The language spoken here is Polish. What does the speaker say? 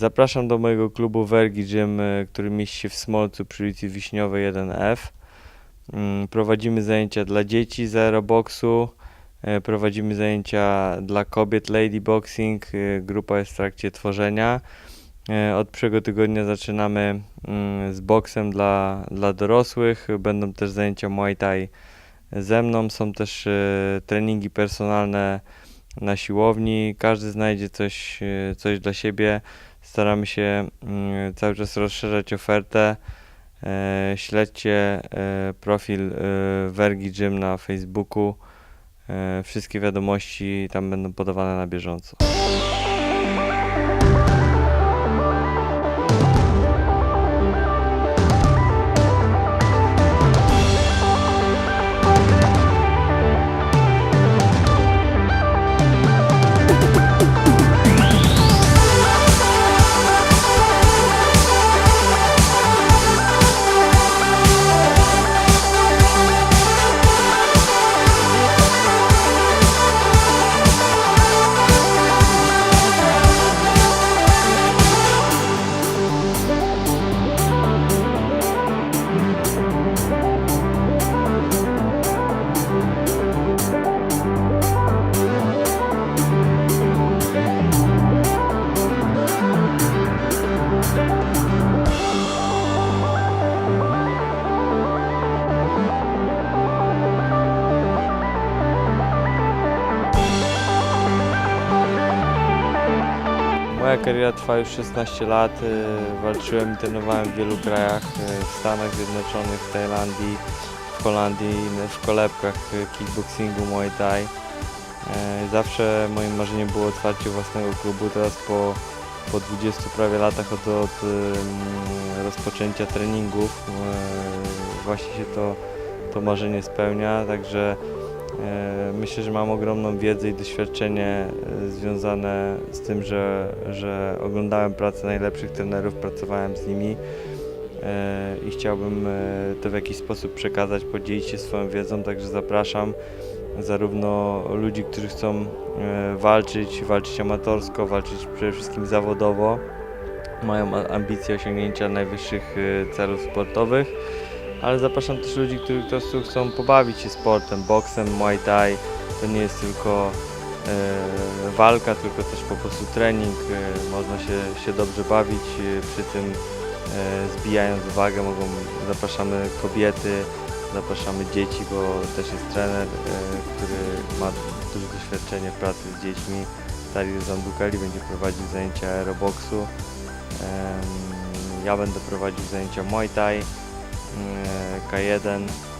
Zapraszam do mojego klubu Wergi Gym, który mieści się w Smolcu przy ulicy Wiśniowej 1F. Mm, Prowadzimy zajęcia dla dzieci z aeroboksu, e, prowadzimy zajęcia dla kobiet lady boxing, y, grupa jest w trakcie tworzenia. E, Od przyszłego tygodnia zaczynamy mm, z boksem dla, dla dorosłych, będą też zajęcia Muay Thai ze mną, są też e, treningi personalne na siłowni, każdy znajdzie coś, e, coś dla siebie. Staramy się mm, cały czas rozszerzać ofertę. E, Śledźcie e, profil e, Wergi Gym na Facebooku. E, Wszystkie wiadomości tam będą podawane na bieżąco. Moja kariera trwa już 16 lat. y, Walczyłem trenowałem w wielu krajach, y, w Stanach Zjednoczonych, w Tajlandii, w Holandii, n- w kolebkach y, kickboxingu, Muay Thai. Zawsze moim marzeniem było otwarcie własnego klubu. Teraz po, po 20 prawie latach od, od rozpoczęcia treningów właśnie się to, to marzenie spełnia. Także Myślę, że mam ogromną wiedzę i doświadczenie e, związane z tym, że, że oglądałem pracę najlepszych trenerów, pracowałem z nimi e, i chciałbym e, to w jakiś sposób przekazać, podzielić się swoją wiedzą, także zapraszam zarówno ludzi, którzy chcą e, walczyć, walczyć amatorsko, walczyć przede wszystkim zawodowo, mają ambicje osiągnięcia najwyższych e, celów sportowych, ale zapraszam też ludzi, którzy po prostu chcą pobawić się sportem, boksem, muay thai. To nie jest tylko e, walka, tylko też po prostu trening. E, można się, się dobrze bawić, e, przy tym e, zbijając wagę. Mogą, zapraszamy kobiety, zapraszamy dzieci, bo też jest trener, e, który ma duże doświadczenie w pracy z dziećmi. Dario Zandukeli będzie prowadził zajęcia aeroboksu. Em, Ja będę prowadził zajęcia Muay Thai. E, K1